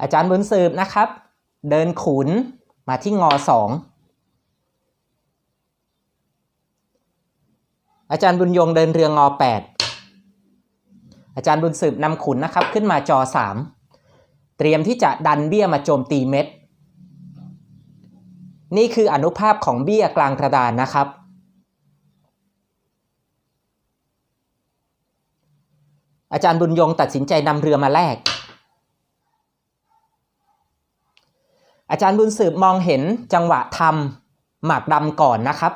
อาจารย์บุญสืบนะครับ เดินขุนมาที่งอสองอาจารย์บุญยงเดินเรืองอแปดอาจารย์บุญสืบนำขุนนะครับขึ้นมาจอสามเตรียมที่จะดันเบี้ยมาโจมตีเม็ด นี่คืออนุภาพของเบี้ยกลางกระดานนะครับ อาจารย์บุญยงตัดสินใจนำเรือมาแลก อาจารย์บุญสืบมองเห็นจังหวะทำหมากดำก่อนนะครับ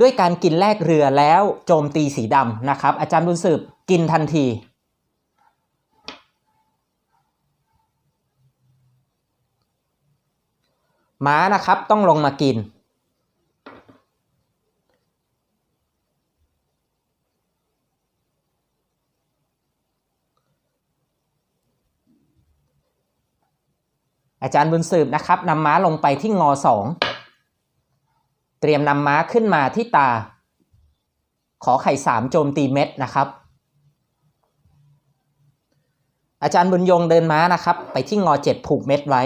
ด้วยการกินแลกเรือแล้วโจมตีสีดำนะครับ อาจารย์บุญสืบกินทันทีม้านะครับต้องลงมากิน อาจารย์บุญสืบนะครับนำม้าลงไปที่งอสองเตรียมนำม้าขึ้นมาที่ตา ขอไข่สามโจมตีเม็ดนะครับ อาจารย์บุญยงเดินม้านะครับ ไปที่งอเจ็ดผูกเม็ดไว้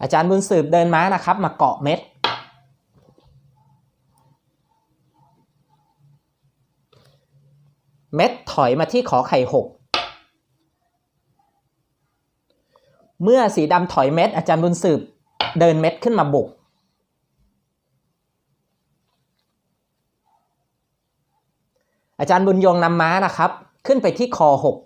อาจารย์บุญสืบเดินม้านะครับ มาเกาะเม็ด เม็ด ถอยมาที่ขอไข่หกเมื่อสีดำถอยเม็ด อาจารย์บุญสืบเดินเม็ดขึ้นมาบุก อาจารย์บุญยงนำม้านะครับ ขึ้นไปที่คอหก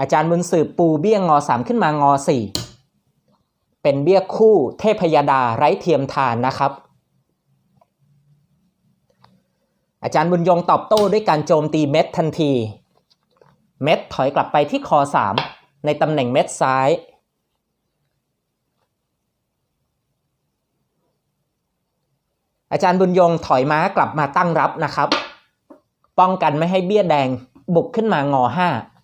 อาจารย์บุญสืบปูเบี้ยงงอสามขึ้นมางอสี่เป็นเบี้ยคู่เทพยดาไร้เทียมทานนะครับ อาจารย์บุญยงตอบโต้ด้วยการโจมตีเม็ดทันที เม็ดถอยกลับไปที่คอ 3 ในตำแหน่งเม็ดซ้าย อาจารย์บุญยงถอยม้ากลับมาตั้งรับนะครับ ป้องกันไม่ให้เบี้ยแดงบุกขึ้นมางอ5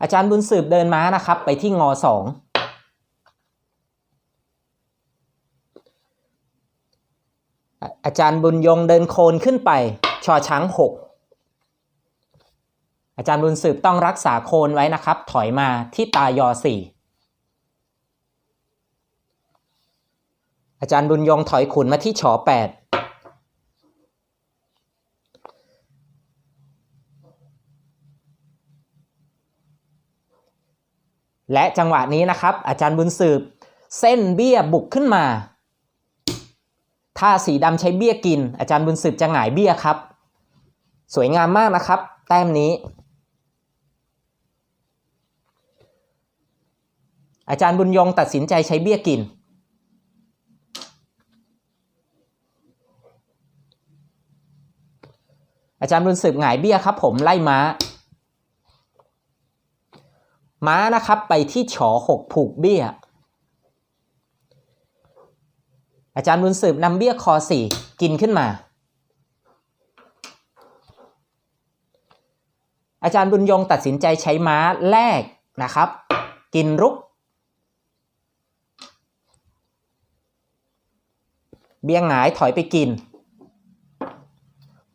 อาจารย์บุญสืบเดินม้านะครับ ไปที่งอสองอาจารย์บุญยงเดินโคนขึ้นไป ชอช้างหกอาจารย์บุญสืบต้องรักษาโคนไว้นะครับ ถอยมาที่ตายอสี่อาจารย์บุญยงถอยขุนมาที่ฉอแปด และจังหวะนี้นะครับ อาจารย์บุญสืบ เส้นเบี้ยบุกขึ้นมา ถ้าสีดำใช้เบี้ยกิน อาจารย์บุญสืบจะหงายเบี้ยครับ สวยงามมากนะครับ แต้มนี้ อาจารย์บุญยงตัดสินใจใช้เบี้ยกินอาจารย์บุญสืบหงายเบี้ยครับ ผมไล่ม้า ม้านะครับไปที่ฉอหกผูกเบี้ย อาจารย์บุญสืบนำเบี้ยคอสี่กินขึ้นมา อาจารย์บุญยงตัดสินใจใช้ม้าแลกนะครับ กินรุก เบี้ยหงายถอยไปกิน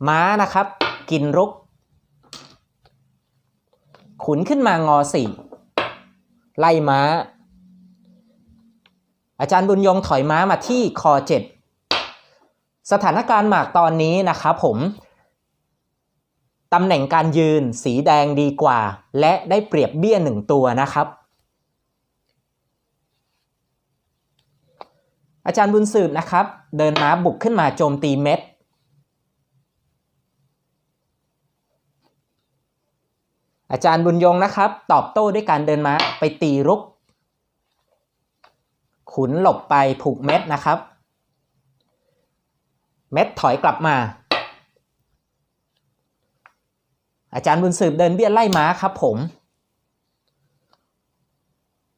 ม้านะครับ กินรุก ขุนขึ้นมางอสี่ ไล่ม้า อาจารย์บุญยงถอยม้ามาที่คอเจ็ดสถานการณ์หมากตอนนี้นะครับผมตำแหน่งการยืนสีแดงดีกว่า และได้เปรียบเบี้ยหนึ่งตัวนะครับ อาจารย์บุญสืบนะครับ เดินม้าบุกขึ้นมาโจมตีเม็ด อาจารย์บุญยงนะครับ ตอบโต้ด้วยการเดินม้าไปตีรุก ขุนหลบไปผูกเม็ดนะครับ เม็ดถอยกลับมา อาจารย์บุญสืบเดินเบี้ยไล่ม้าครับผม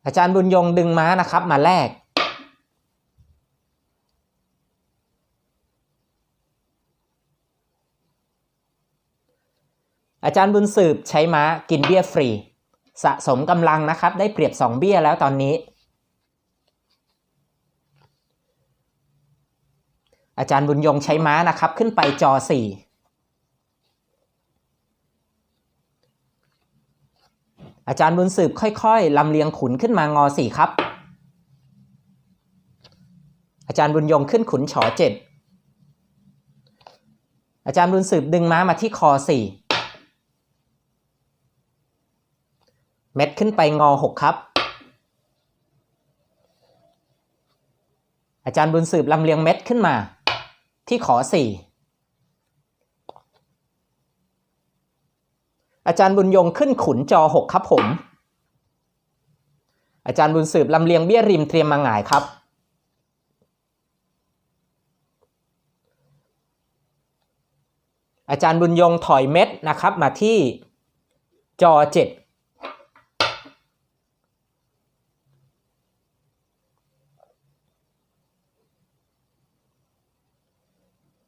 อาจารย์บุญยงดึงม้านะครับมาแลก อาจารย์บุญสืบใช้ม้ากินเบี้ยฟรี สะสมกำลังนะครับ ได้เปรียบ 2 เบี้ยแล้วตอนนี้ อาจารย์บุญยงใช้ม้านะครับ ขึ้นไปจอ 4 อาจารย์บุญสืบค่อยๆลำเลียงขุนขึ้นมางอ 4 ครับ อาจารย์บุญยงขึ้นขุนฉอ 7 อาจารย์บุญสืบดึงม้ามาที่คอ 4 เม็ดขึ้นไปงอ6ครับ อาจารย์บุญสืบลำเลียงเม็ดขึ้นมา ที่ขอ4อาจารย์บุญยงขึ้นขุนจอ6ครับผม อาจารย์บุญสืบลำเลียงเบี้ยริมเตรียมมาหงายครับ อาจารย์บุญยงถอยเม็ดนะครับมาที่จอ7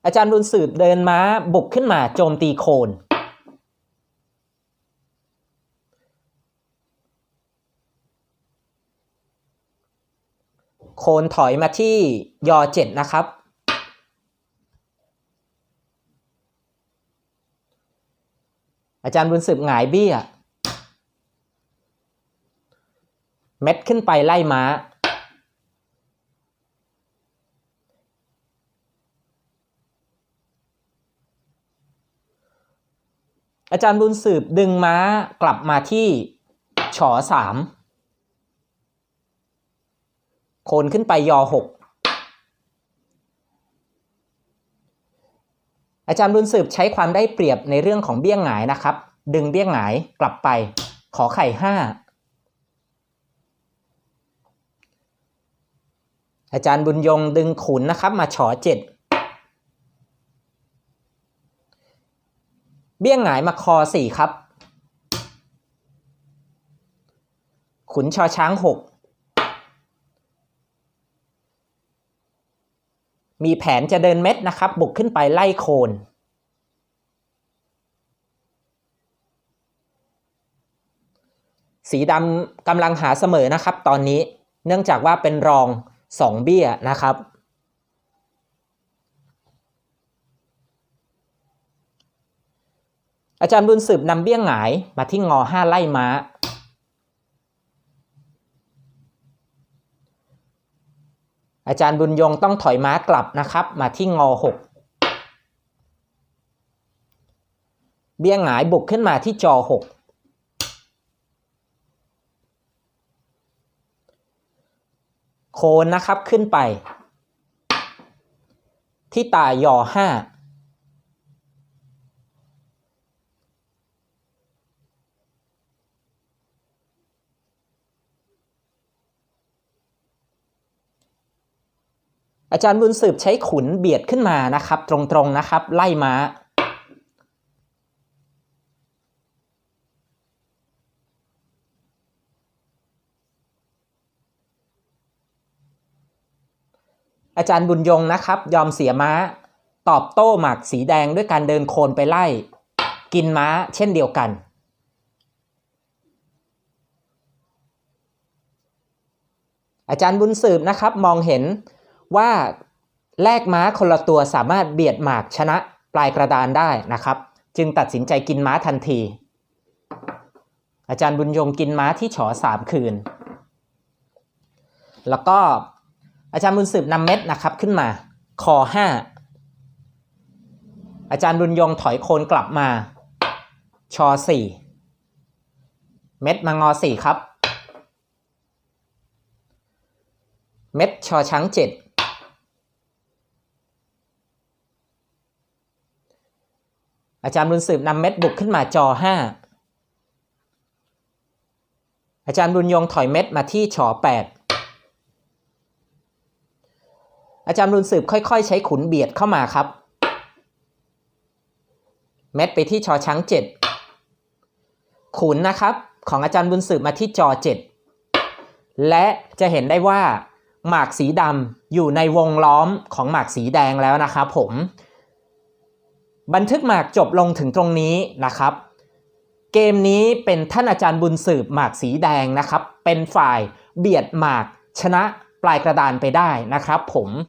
อาจารย์บุญสืบเดินม้าบุกขึ้นมาโจมตีโคน โคนถอยมาที่ยอเจ็ดนะครับ อาจารย์บุญสืบหงายเบี้ย เม็ดขึ้นไปไล่ม้า อาจารย์บุญสืบดึงม้ากลับมาที่ฉอสามโคนขึ้นไปยอหกอาจารย์บุญสืบใช้ความได้เปรียบในเรื่องของเบี้ยงหงายนะครับ ดึงเบี้ยงหงายกลับไป ขอไข่ห้าอาจารย์บุญยงดึงขุนนะครับ มาฉอเจ็ด บี้ยงหงายมาคอสี่ครับ ขุนชอช้างหกมีแผนจะเดินเม็ดนะครับ บุกขึ้นไปไล่โคน สีดำกำลังหาเสมอนะครับ ตอนนี้เนื่องจากว่าเป็นรองสองเบี้ยนะครับ อาจารย์บุญสืบนำเบี้ยงหงายมาที่งอห้าไล่ม้า อาจารย์บุญยงต้องถอยม้ากลับนะครับ มาที่งอหกเบี้ยงหงายบุกขึ้นมาที่จอหกโคนนะครับขึ้นไป ที่ตายอห้า อาจารย์บุญสืบใช้ขุนเบียดขึ้นมานะครับ ตรงๆนะครับ ไล่ม้า อาจารย์บุญยงนะครับ ยอมเสียม้า ตอบโต้หมากสีแดงด้วยการเดินโคนไปไล่ กินม้าเช่นเดียวกันอาจารย์บุญสืบนะครับมองเห็น ว่าแลกม้าคนละตัวสามารถเบียดหมากชนะปลายกระดานได้นะครับ จึงตัดสินใจกินม้าทันที อาจารย์บุญยงกินม้าที่ฉอสามคืน แล้วก็อาจารย์บุญสืบนำเม็ดนะครับขึ้นมาคอห้าอาจารย์บุญยงถอยโคนกลับมาชอสี่เม็ดมางอสี่ครับ เม็ดชอช้างเจ็ด อาจารย์บุญสืบนำเม็ดบุกขึ้นมาจอห้าอาจารย์บุญยงถอยเม็ดมาที่ฉอแปดอาจารย์บุญสืบค่อย ๆ ใช้ขุนเบียดเข้ามาครับ เม็ดไปที่ชอช้างเจ็ดขุนนะครับ ของอาจารย์บุญสืบมาที่จอเจ็ดและจะเห็นได้ว่าหมากสีดำอยู่ในวงล้อมของหมากสีแดงแล้วนะครับผม บันทึกหมากจบลงถึงตรงนี้นะครับ เกมนี้เป็นท่านอาจารย์บุญสืบหมากสีแดงนะครับ เป็นฝ่ายเบียดหมากชนะปลายกระดานไปได้นะครับผม